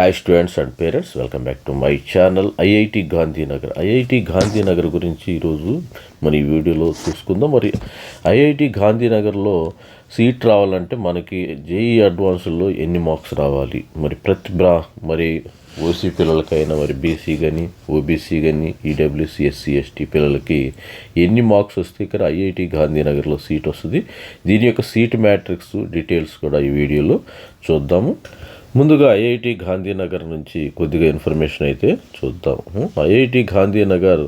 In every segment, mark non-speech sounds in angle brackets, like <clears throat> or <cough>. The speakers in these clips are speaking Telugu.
Hi students and parents welcome back to my channel IIT Gandhinagar IIT Gandhinagar గురించి ఈరోజు మన ఈ వీడియోలో చూసుకుందాం. మరి ఐఐటి గాంధీనగర్లో సీట్ రావాలంటే మనకి జేఈ అడ్వాన్స్లో ఎన్ని మార్క్స్ రావాలి? మరి ప్రతి బ్రా మరి ఓసీ పిల్లలకైనా మరి బీసీ కానీ ఓబీసీ కానీ ఈడబ్ల్యూసీ ఎస్సీ ఎస్టీ పిల్లలకి ఎన్ని మార్క్స్ వస్తే ఇక్కడ ఐఐటి గాంధీనగర్లో సీట్ వస్తుంది. దీని యొక్క సీట్ మ్యాట్రిక్స్ డీటెయిల్స్ కూడా ఈ వీడియోలో చూద్దాము. ముందుగా ఐఐటి గాంధీనగర్ నుంచి కొద్దిగా ఇన్ఫర్మేషన్ అయితే చూద్దాం. ఐఐటి గాంధీనగర్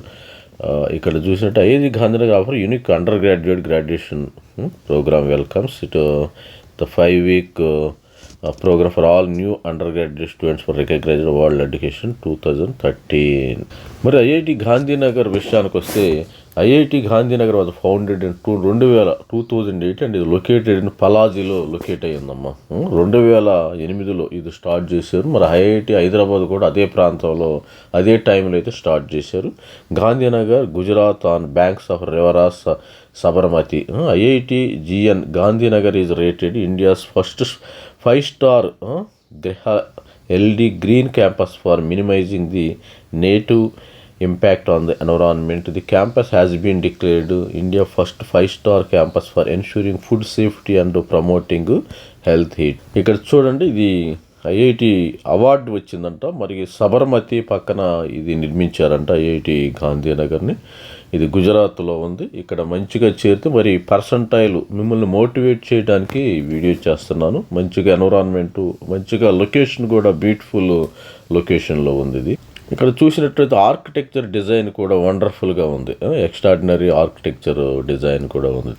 ఇక్కడ చూసినట్టు IIT Gandhinagar offer? Unique undergraduate graduation programme welcomes it the five week programme for all new undergraduate students for recognised world education two thousand thirteen మరి ఐఐటి గాంధీనగర్ విషయానికి వస్తే IIT Gandhinagar was founded in two రెండు వేల టూ థౌజండ్ ఎయిట్ అండ్ ఇది లొకేటెడ్ ఇన్ పలాజీలో లొకేట్ అయ్యిందమ్మా. రెండు వేల ఎనిమిదిలో ఇది స్టార్ట్ చేశారు. మరి ఐఐటి హైదరాబాద్ కూడా అదే ప్రాంతంలో అదే టైంలో అయితే స్టార్ట్ చేశారు. Gandhinagar Gujarat on banks of rivers Sabarmati. IIT GN Gandhinagar is rated India's first five star గృహ LD green campus for minimising the native impact on the environment the campus has been declared India first five star campus for ensuring food safety and promoting health heat ఇక్కడ చూడండి ఇది ఐఐటి అవార్డ్ వచ్చిందంట. మరి సబర్మతి పక్కన ఇది నిర్మించారంట ఐఐటి గాంధీనగర్ని. ఇది గుజరాత్లో ఉంది. ఇక్కడ మంచిగా చేరితే మరి పర్సంటైల్ మిమ్మల్ని మోటివేట్ చేయడానికి వీడియో చేస్తున్నాను. మంచిగా ఎన్విరాన్మెంట్ మంచిగా లొకేషన్ కూడా బ్యూటిఫుల్ లొకేషన్లో ఉంది ఇది. ఇక్కడ చూసినట్లయితే ఆర్కిటెక్చర్ డిజైన్ కూడా వండర్ఫుల్గా ఉంది. ఎక్స్ట్రాడినరీ ఆర్కిటెక్చర్ డిజైన్ కూడా ఉంది.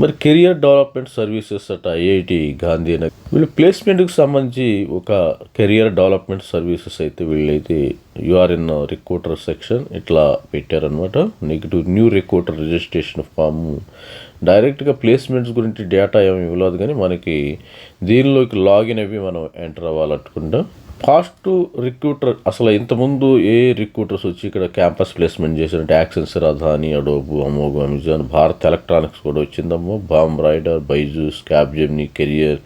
మరి career development services at IIT Gandhinagar వీళ్ళు ప్లేస్మెంట్కి సంబంధించి ఒక కెరియర్ డెవలప్మెంట్ సర్వీసెస్ అయితే వీళ్ళైతే యూఆర్ ఇన్ రిక్రూటర్ సెక్షన్ ఇట్లా పెట్టారనమాట negative new recruiter registration form. డైరెక్ట్గా ప్లేస్మెంట్స్ గురించి డేటా ఏమి ఇవ్వలేదు కానీ మనకి దీనిలోకి లాగిన్ అవి మనం ఎంటర్ అవ్వాలనుకుంటాం ఫాస్ట్ రిక్రూటర్ అసలు ఇంతకుముందు ఏ రిక్రూటర్స్ వచ్చి ఇక్కడ క్యాంపస్ ప్లేస్మెంట్ చేసినట్టు యాక్సెన్స్ రధాని అడోబు అమోగు అమెజాన్ భారత్ ఎలక్ట్రానిక్స్ కూడా వచ్చిందమ్మో. బామ్ rider Byju's Capgemini career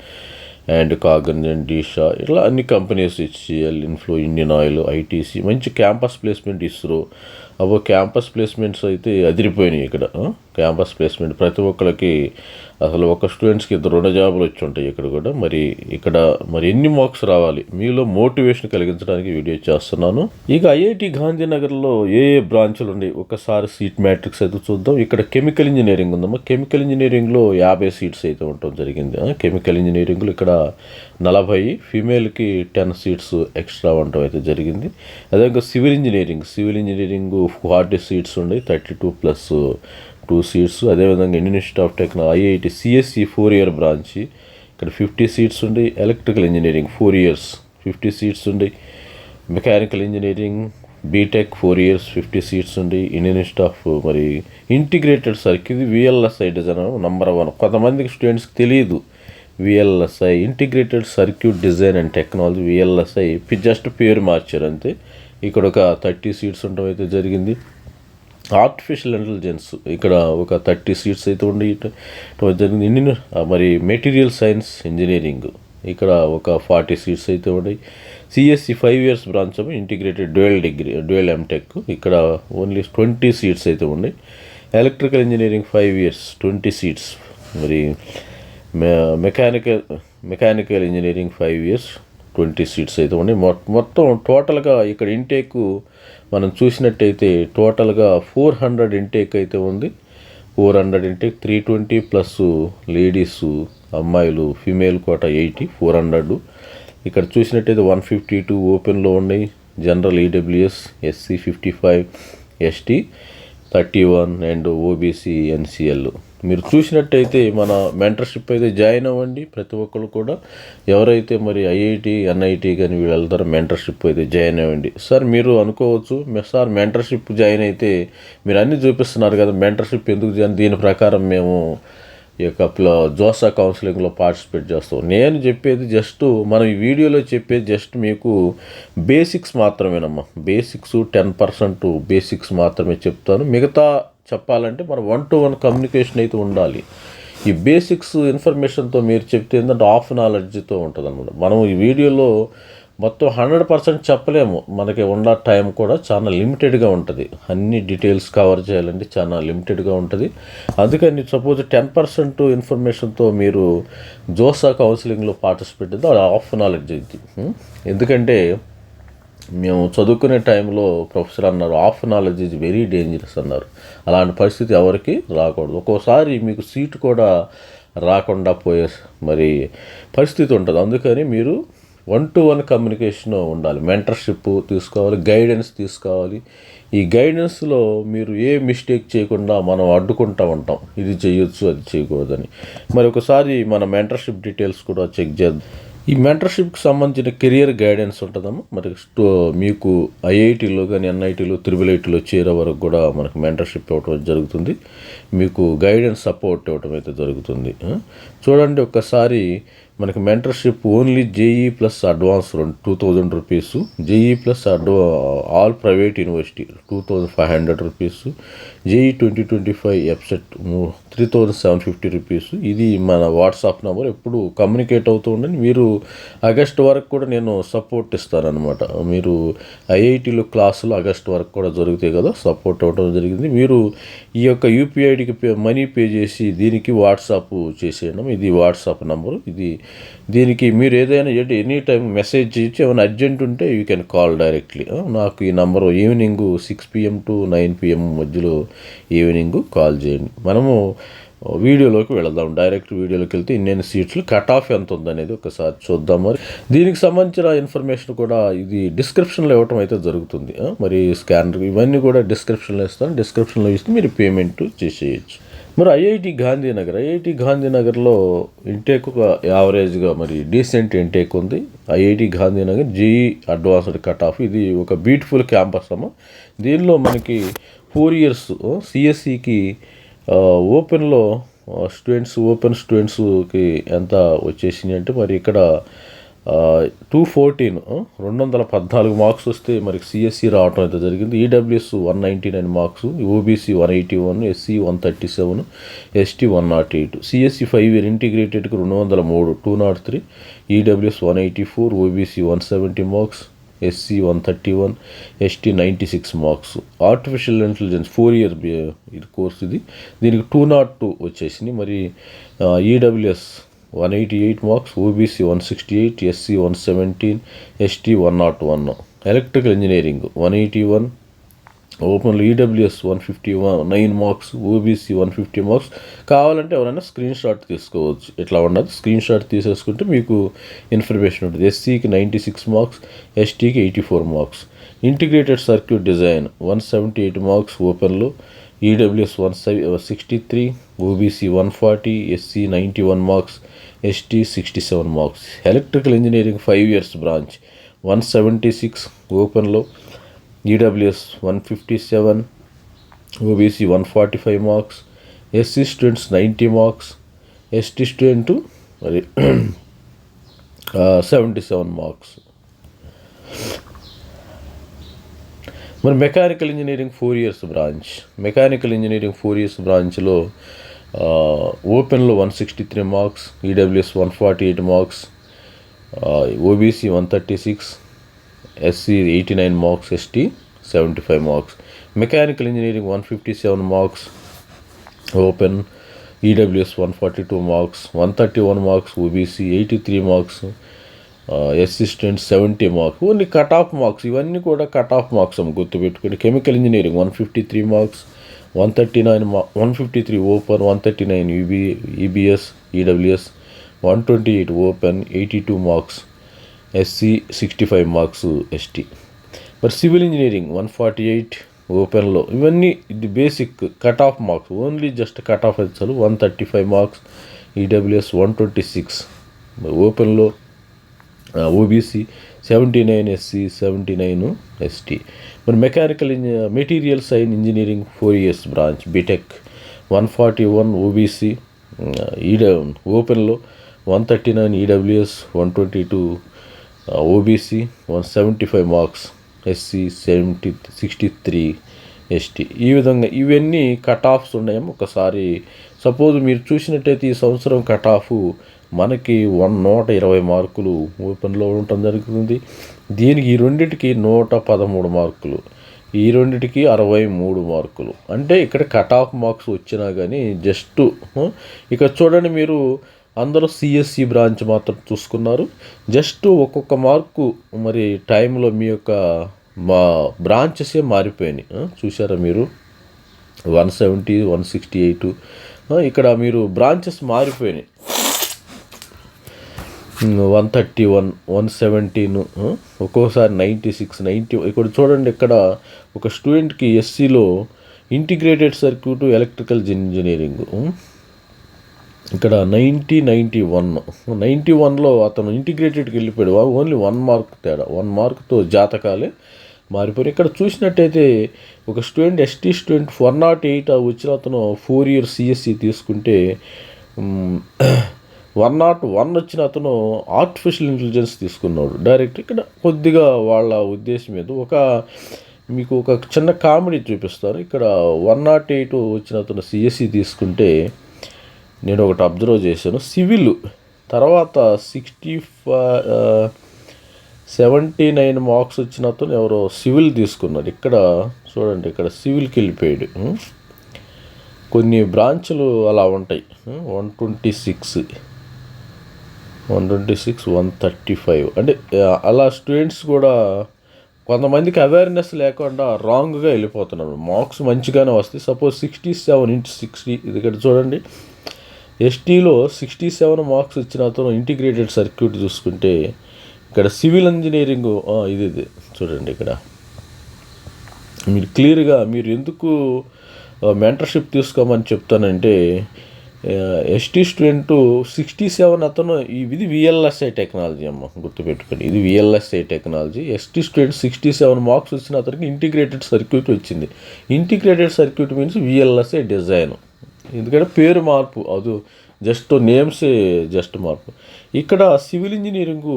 and Cognizant Disha ఇట్లా అన్ని కంపెనీస్ హెచ్సిఎల్ ఇన్ఫ్లో ఇండియన్ ఆయిల్ ఐటీసీ మంచి క్యాంపస్ ప్లేస్మెంట్ ఇస్రో అవో క్యాంపస్ ప్లేస్మెంట్స్ అయితే అదిరిపోయినాయి ఇక్కడ క్యాంపస్ ప్లేస్మెంట్ ప్రతి ఒక్కరికి అసలు ఒక స్టూడెంట్స్కి ఇద్దరు రెండు జాబులు వచ్చి ఉంటాయి ఇక్కడ కూడా. మరి ఇక్కడ మరి ఎన్ని మార్క్స్ రావాలి? మీలో మోటివేషన్ కలిగించడానికి వీడియో చేస్తున్నాను. ఇక ఐఐటి గాంధీనగర్లో ఏ ఏ బ్రాంచ్లు ఉన్నాయి? ఒకసారి సీట్ మ్యాట్రిక్స్ అయితే చూద్దాం. ఇక్కడ కెమికల్ ఇంజనీరింగ్ ఉందమ్మా. కెమికల్ ఇంజనీరింగ్లో యాభై సీట్స్ అయితే ఉండటం జరిగింది. కెమికల్ ఇంజనీరింగ్లో ఇక్కడ నలభై ఫీమేల్కి టెన్ సీట్స్ ఎక్స్ట్రా ఉండటం అయితే జరిగింది. అదేవిధంగా civil engineering. Civil engineering forty seats ఉన్నాయి. Thirty two plus two seats అదేవిధంగా Indian Institute of Technology IIT CSC four year branch. ఇక్కడ ఫిఫ్టీ సీట్స్ ఉండి electrical engineering four years fifty seats ఉండి mechanical engineering BTech four years fifty seats ఉండి ఇండియన్ ఇన్స్టిట్యూట్ ఆఫ్ మరి ఇంటిగ్రేటెడ్ సర్కిల్. ఇది విఎల్ఎస్ఐ డిజైన్ నంబర్ వన్. కొంతమందికి స్టూడెంట్స్కి తెలియదు VLSI integrated circuit design and technology VLSI. Just పేరు మార్చారు అంతే. ఇక్కడ ఒక థర్టీ సీట్స్ ఉండడం అయితే జరిగింది. ఆర్టిఫిషియల్ ఇంటెలిజెన్స్ ఇక్కడ ఒక థర్టీ సీట్స్ అయితే ఉండి ఇటు- జరిగింది మరి మెటీరియల్ సైన్స్ ఇంజనీరింగ్ ఇక్కడ ఒక ఫార్టీ సీట్స్ అయితే ఉన్నాయి. CSC five years branch of integrated dual degree dual MTech ఇక్కడ ఓన్లీ ట్వంటీ సీట్స్ అయితే ఉన్నాయి. Electrical engineering five years twenty seats మరి మె- mechanical mechanical engineering five years twenty seats అయితే ఉన్నాయి. మొ- మొత్తం టోటల్గా ఇక్కడ ఇంటేక్ మనం చూసినట్టయితే టోటల్గా ఫోర్ హండ్రెడ్ ఇంటేక్ అయితే ఉంది. Four hundred intake three twenty plus ladies అమ్మాయిలు female quota eighty four hundred. ఇక్కడ చూసినట్టయితే వన్ ఫిఫ్టీ టూ ఓపెన్లో ఉన్నాయి. General EWS SC fifty five ST. Thirty one and OBC NCL. మీరు చూసినట్టయితే మన మెంటర్షిప్ అయితే జాయిన్ అవ్వండి ప్రతి ఒక్కరు కూడా. ఎవరైతే మరి ఐఐటి ఎన్ఐటి కానీ వీళ్ళు వెళ్తారో మెంటర్షిప్ అయితే జాయిన్ అవ్వండి. సార్ మీరు అనుకోవచ్చు సార్ మెంటర్షిప్ జాయిన్ అయితే మీరు అన్నీ చూపిస్తున్నారు కదా మెంటర్షిప్ ఎందుకు జాయిన్ దీని ప్రకారం మేము ఈ యొక్క జోసా కౌన్సిలింగ్లో పార్టిసిపేట్ చేస్తాం. నేను చెప్పేది జస్ట్ మనం ఈ వీడియోలో చెప్పేది జస్ట్ మీకు బేసిక్స్ మాత్రమేనమ్మా. బేసిక్స్ టెన్ పర్సెంట్ బేసిక్స్ మాత్రమే చెప్తాను. మిగతా చెప్పాలంటే మన వన్ టు వన్ కమ్యూనికేషన్ అయితే ఉండాలి. ఈ బేసిక్స్ ఇన్ఫర్మేషన్తో మీరు చెప్తే ఏంటంటే ఆఫ్ నాలెడ్జ్తో ఉంటుంది అనమాట మనం ఈ వీడియోలో మొత్తం హండ్రెడ్ పర్సెంట్ చెప్పలేము. మనకి ఉన్న టైం కూడా చాలా లిమిటెడ్గా ఉంటుంది. అన్ని డీటెయిల్స్ కవర్ చేయాలంటే చాలా లిమిటెడ్గా ఉంటుంది. అందుకని సపోజ్ టెన్ పర్సెంట్ ఇన్ఫర్మేషన్తో మీరు జోసా కౌన్సిలింగ్లో పార్టిసిపేట్ అయితే అది ఆఫ్ నాలెడ్జ్ ఇది. ఎందుకంటే మేము చదువుకునే టైంలో ప్రొఫెసర్ అన్నారు half knowledge is very dangerous అన్నారు. అలాంటి పరిస్థితి ఎవరికి రాకూడదు. ఒక్కోసారి మీకు సీట్ కూడా రాకుండా పోయే మరి పరిస్థితి ఉంటుంది. అందుకని మీరు వన్ టు వన్ కమ్యూనికేషన్ ఉండాలి. మెంటర్షిప్ తీసుకోవాలి గైడెన్స్ తీసుకోవాలి. ఈ గైడెన్స్లో మీరు ఏ మిస్టేక్ చేయకుండా మనం అడ్డుకుంటూ ఉంటాం. ఇది చేయొచ్చు అది చేయకూడదని. మరి ఒకసారి మన మెంటర్షిప్ డీటెయిల్స్ కూడా చెక్ చేద్దాం. ఈ మెంటర్షిప్కి సంబంధించిన కెరియర్ గైడెన్స్ ఉంటుందమ్మా. మరి స్టో మీకు ఐఐటీలో కానీ ఎన్ఐటీలో త్రిబుల్ ఐటీలో చేరే వరకు కూడా మనకు మెంటర్షిప్ ఇవ్వడం జరుగుతుంది. మీకు గైడెన్స్ సపోర్ట్ ఇవ్వడం అయితే జరుగుతుంది. చూడండి ఒక్కసారి మనకి mentorship only JEE plus advance రెండు two thousand rupees JEE plus అడ్వా all private university two thousand five hundred rupees JEE twenty twenty five EAPCET three thousand seven fifty rupees ఇది మన వాట్సాప్ నెంబర్ ఎప్పుడు కమ్యూనికేట్ అవుతూ ఉండండి. మీరు ఆగస్ట్ వరకు కూడా నేను సపోర్ట్ ఇస్తానమాట మీరు ఐఐటీలో క్లాసులు ఆగస్ట్ వరకు కూడా జరుగుతాయి కదా సపోర్ట్ అవ్వడం జరిగింది. మీరు ఈ యొక్క యూపీఐడికి పే మనీ పే చేసి దీనికి వాట్సాప్ చేసేయడం. ఇది వాట్సాప్ నంబరు. ఇది దీనికి మీరు ఏదైనా ఎనీ టైం మెసేజ్ చేయొచ్చు ఏమైనా అర్జెంట్ ఉంటే యూ కెన్ కాల్ డైరెక్ట్లీ. నాకు ఈ number evening six PM to nine PM మధ్యలో ఈవినింగ్ కాల్ చేయండి. మనము వీడియోలోకి వెళదాం. డైరెక్ట్ వీడియోలోకి వెళ్తే ఇన్ని సీట్లు కట్ ఆఫ్ ఎంత ఉందనేది ఒకసారి చూద్దాం మరి. దీనికి సంబంధించిన ఇన్ఫర్మేషన్ కూడా ఇది డిస్క్రిప్షన్లో ఇవ్వటం అయితే జరుగుతుంది. మరి స్కానర్ ఇవన్నీ కూడా డిస్క్రిప్షన్లో ఇస్తాను. డిస్క్రిప్షన్లో ఇస్తే మీరు పేమెంట్ చేసేయచ్చు. మరి ఐఐటి గాంధీనగర్ ఐఐటి గాంధీనగర్లో ఇంటేక్ ఒక యావరేజ్గా మరి డీసెంట్ ఇంటేక్ ఉంది. IIT Gandhinagar JEE advanced cut off ఇది ఒక బ్యూటిఫుల్ క్యాంపస్ అమ్మ. దీనిలో మనకి ఫోర్ ఇయర్స్ సిఎస్సికి ఓపెన్లో స్టూడెంట్స్ ఓపెన్ స్టూడెంట్స్కి ఎంత వచ్చేసింది అంటే మరి ఇక్కడ టూ ఫోర్టీన్ రెండు వందల పద్నాలుగు మార్క్స్ వస్తే మరి సిఎస్సి రావటం అయితే జరిగింది. EWS one ninety nine marks OBC one eighty one SC one thirty seven ST one nought eight CSC five year ఇంటిగ్రేటెడ్కి రెండు వందల మూడు two nought three EWS one eighty four OBC one seventy marks SC one thirty one ST ninety six marks artificial intelligence four year ఇది కోర్స్ ఇది. దీనికి టూ నాట్ టూ వచ్చేసింది. మరి EWS one eighty eight marks OBC one sixty eight SC one seventeen ST one nought one electrical engineering one eighty one ఓపెన్లో EWS one fifty one nine marks OBC one fifty marks కావాలంటే ఎవరైనా స్క్రీన్ షాట్ తీసుకోవచ్చు. ఎట్లా ఉండదు స్క్రీన్ షాట్ తీసేసుకుంటే మీకు ఇన్ఫర్మేషన్ ఉంటుంది. ఎస్సీకి నైంటీ సిక్స్ మార్క్స్ ఎస్టీకి eighty four marks integrated circuit design one seventy eight marks ఓపెన్లో EWS one sixty three OBC one forty SC ninety one marks ST sixty seven marks electrical engineering five years branch one seventy six ఓపెన్లో EWS one fifty seven OBC one forty five marks SC students ninety marks ST student మరి సెవెంటీ సెవెన్ మార్క్స్ మరి mechanical engineering four years branch. Mechanical engineering four years బ్రాంచ్లో ఓపెన్లో one sixty three marks EWS one forty eight marks OBC one thirty six SC eighty nine marks ST seventy five marks. Mechanical engineering one fifty seven marks open EWS one forty two marks one thirty one marks OBC eighty three marks assistant seventy marks only cut off marks ఇవన్నీ కూడా కట్ ఆఫ్ మార్క్స్ అని గుర్తుపెట్టుకోండి. Chemical engineering one fifty three marks one thirty nine మా one fifty three open one thirty nine EB EBS EWS one twenty eight open eighty two marks SC sixty five marks ST మరి civil engineering one forty eight ఓపెన్లో ఇవన్నీ ఇది basic cut off marks only just cut off అయితే one thirty five marks EWS one twenty six ఓపెన్లో OBC seventy nine SC seventy nine ST మరి mechanical ఇంజ material science engineering four years branch BTech one forty one OBC ఈడ ఓపెన్లో one thirty nine EWS one twenty two OBC one seventy five marks SC seventy sixty three ST ఈ విధంగా ఇవన్నీ కట్ ఆఫ్స్ ఉన్నాయేమో ఒకసారి సపోజ్ మీరు చూసినట్టయితే ఈ సంవత్సరం కట్ ఆఫ్ మనకి వన్ నూట ఇరవై మార్కులు ఓపెన్లో ఉండటం జరుగుతుంది. దీనికి ఈ రెండింటికి నూట పదమూడు మార్కులు ఈ రెండిటికి అరవై మూడు మార్కులు. అంటే ఇక్కడ కట్ ఆఫ్ మార్క్స్ వచ్చినా కానీ జస్ట్ ఇక్కడ చూడండి మీరు అందరూ సిఎస్సి బ్రాంచ్ మాత్రం చూసుకున్నారు. జస్ట్ ఒక్కొక్క మార్కు మరి టైంలో మీ యొక్క మా బ్రాంచెసే మారిపోయినాయి. చూసారా మీరు? One seventy one sixty eight ఇక్కడ మీరు బ్రాంచెస్ మారిపోయినాయి. One thirty one one seventeen ఒక్కోసారి నైంటీ సిక్స్ నైంటీ ఇక్కడ చూడండి ఇక్కడ ఒక స్టూడెంట్కి ఎస్సీలో ఇంటిగ్రేటెడ్ సర్క్యూట్ ఎలక్ట్రికల్ ఇంజనీరింగ్ ఇక్కడ నైంటీ నైంటీ వన్ నైంటీ వన్లో అతను ఇంటిగ్రేటెడ్కి వెళ్ళిపోయాడు. ఓన్లీ వన్ మార్క్ తేడా. వన్ మార్క్తో జాతకాలే మారిపోయి ఇక్కడ చూసినట్టయితే ఒక student ST student one nought eight వచ్చిన అతను ఫోర్ ఇయర్ సిఎస్సి తీసుకుంటే <clears throat> వన్ నాట్ వన్ వచ్చిన అతను ఆర్టిఫిషియల్ ఇంటెలిజెన్స్ తీసుకున్నాడు. డైరెక్ట్ ఇక్కడ కొద్దిగా వాళ్ళ ఉద్దేశం మీద ఒక మీకు ఒక చిన్న కామెడీ చూపిస్తారు. ఇక్కడ వన్ నాట్ ఎయిట్ వచ్చిన అతను సిఎస్సి తీసుకుంటే నేను ఒకటి అబ్జర్వ్ చేశాను. సివిల్ తర్వాత sixty five seventy nine marks వచ్చిన అతను ఎవరో సివిల్ తీసుకున్నాడు ఇక్కడ చూడండి ఇక్కడ సివిల్కి వెళ్ళిపోయాడు. కొన్ని బ్రాంచ్లు అలా ఉంటాయి. One twenty six. One twenty six one thirty five. అంటే అలా స్టూడెంట్స్ కూడా కొంతమందికి అవేర్నెస్ లేకుండా రాంగ్గా వెళ్ళిపోతున్నారు. మార్క్స్ మంచిగానే వస్తాయి. Suppose sixty seven into sixty ఇది ఇక్కడ చూడండి. ఎస్టీలో సిక్స్టీ సెవెన్ మార్క్స్ వచ్చిన అతను ఇంటిగ్రేటెడ్ సర్క్యూట్ చూసుకుంటే ఇక్కడ సివిల్ ఇంజనీరింగ్ ఇది ఇది. చూడండి ఇక్కడ. మీరు క్లియర్గా మీరు ఎందుకు మెంటర్షిప్ తీసుకోమని చెప్తానంటే ఎస్టీ స్టూడెంట్ సిక్స్టీ సెవెన్ అతను ఇది విఎల్ఎస్ఐ టెక్నాలజీ అమ్మ గుర్తుపెట్టుకోండి. ఇది VLSI technology ST student sixty seven marks వచ్చిన అతనికి ఇంటిగ్రేటెడ్ సర్క్యూట్ వచ్చింది. Integrated circuit means VLSI design ఎందుకంటే పేరు మార్పు అది జస్ట్ నేమ్స్ జస్ట్ మార్పు. ఇక్కడ civil engineering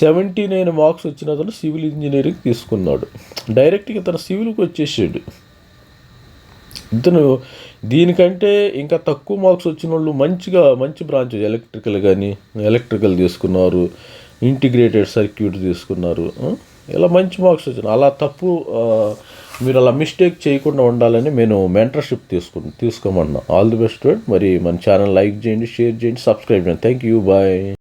seventy nine marks వచ్చిన అతను సివిల్ ఇంజనీరింగ్ తీసుకున్నాడు. డైరెక్ట్గా తన సివిల్కి వచ్చేసాడు. ఇతను దీనికంటే ఇంకా తక్కువ మార్క్స్ వచ్చిన వాళ్ళు మంచిగా మంచి బ్రాంచ్ ఎలక్ట్రికల్ కానీ ఎలక్ట్రికల్ తీసుకున్నారు ఇంటిగ్రేటెడ్ సర్క్యూట్ తీసుకున్నారు ఇలా మంచి మార్క్స్ వచ్చిన అలా తప్పు మీరు అలా మిస్టేక్ చేయకుండా ఉండాలని నేను మెంటర్షిప్ తీసుకు తీసుకోమన్నా. ఆల్ ది బెస్ట్ మరి మన ఛానల్ లైక్ చేయండి షేర్ చేయండి సబ్స్క్రైబ్ చేయండి. Thank you bye